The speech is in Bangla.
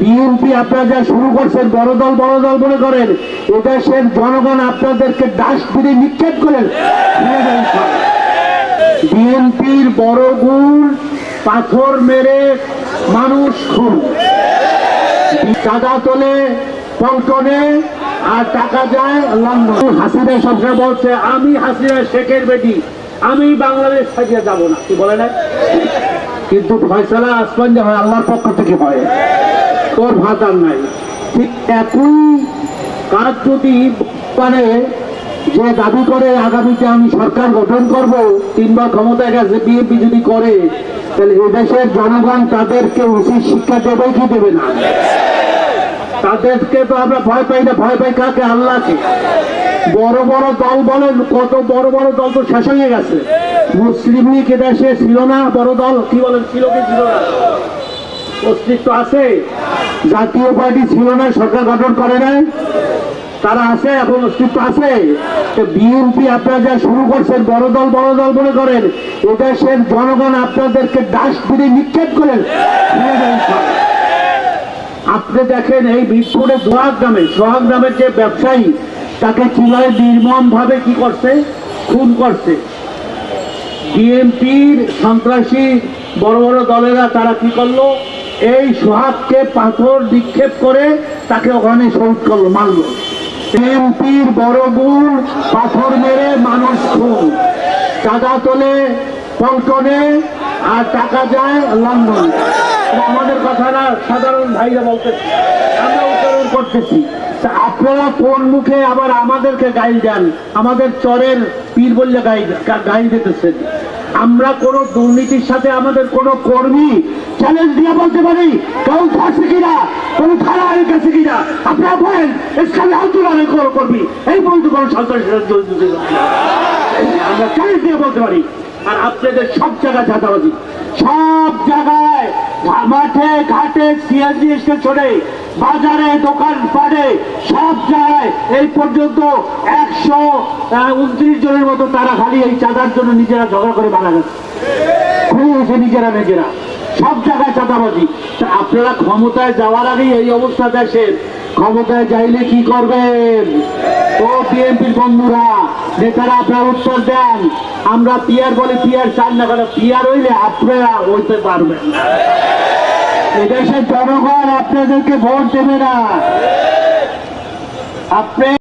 বিএনপি আপনারা যা শুরু করছেন, বড় দল বড় দল মনে করেন, এদেশের জনগণ আপনাদেরকে ডাস্টবিনে নিক্ষেপ করেন বিএনপির বড় গুণ পাথর মেরে মানুষ খুন। চাঁদা তোলে, পল্টনে, আর টাকা যায় লন্ডন। হাসিনা সবসময় বলছে, আমি হাসিনা শেখের বেটি, আমি বাংলাদেশ ছাড়িয়ে যাব না। কি বলে না? কিন্তু ফয়সালা আসমান যে হয়, আল্লাহর পক্ষ থেকে হয়। তোর ভাত আর নাই। ঠিক একই কাজ যদি মানে যে দাবি করে আগামীতে আমি সরকার গঠন করব তিনবার ক্ষমতায় গেছে বিএনপি যদি করে, তাহলে এদেশের জনগণ তাদেরকে উচিত শিক্ষা দেবে কি দেবে না? তাদেরকে তো আমরা ভয় পাই না, ভয় পাই কাকে? আল্লাহকে। বড় বড় দল বলেন, কত বড় বড় দল তো শেষ হয়ে গেছে। মুসলিম লীগ এদেশে ছিল না, বড় দল, কি বলেন, ছিল কি ছিল না? অস্তিত্ব আছে। জাতীয় পার্টি ছিল না, সরকার গঠন করে নাই। তারা আছে, এখন অস্তিত্ব আছে। বিএনপি আপনারা যা শুরু করছেন, বড় দল বড় দল মনে করেন এদেশের জনগণ আপনাদেরকে ডাস্টবিনে নিক্ষেপ করেন আপনি দেখেন এই বিস্ফোরে সোহাগ গ্রামে, সোহাগ গ্রামের যে ব্যবসায়ী, তাকে কীভাবে নির্মম ভাবে কি করছে? খুন করছে। বিএনপির সন্ত্রাসী বড় বড় দলেরা তারা কি করল? এই সোহাগকে পাথর নিক্ষেপ করে তাকে ওখানে শহীদ করল, মারলো। বিএনপির বড় গুণ পাথর মেরে মানুষ খুন। চাঁদা তোলে পল্টনে আর টাকা যায় লন্ডন। আমাদের কথা না সাধারণ ভাইরা বলতেছি। আমরা উচ্চারণ করতেছি। আপনারা কোন মুখে আবার আমাদেরকে গাইল দেন? আমাদের চরের পীর বললে গাই গাইল দিতেছেন। আমরা কোন দুর্নীতির সাথে আমাদের কোন কর্মী চ্যালেঞ্জ দিয়ে বলতে পারি কেউ থাকছে কিনা কোন থানার কাছে কিনা আপনারা বলেন ইসলামী আন্দোলনের কোন কর্মী এই বলতে কোন সন্ত্রাসী আমরা চ্যালেঞ্জ দিয়ে বলতে পারি আর আপনাদের সব জায়গায় চাঁদাবাজি সব জায়গায় মাঠে ঘাটে সিএনজি স্টেশনে বাজারে দোকান পাটে সব জায়গায় এই পর্যন্ত একশো উনত্রিশ জনের মতো তারা খালি এই চাঁদার জন্য নিজেরা ঝগড়া করে মারা গেছে। হয়েছে নিজেরা নিজেরা। সব জায়গায় চাঁদাবাজি। তা আপনারা ক্ষমতায় যাওয়ার আগেই এই অবস্থা দেশের ক্ষমতায় যাইলে কি করবেন? ও বিএনপির বন্ধুরা, নেতারা আপনারা উত্তর দেন। আমরা পিয়ার বলে পিয়ার চান না কেন? পিয়ার হইলে আপনারা হইতে পারবেন এদেশের জনগণ আপনাদেরকে ভোট দেবে না। আপনি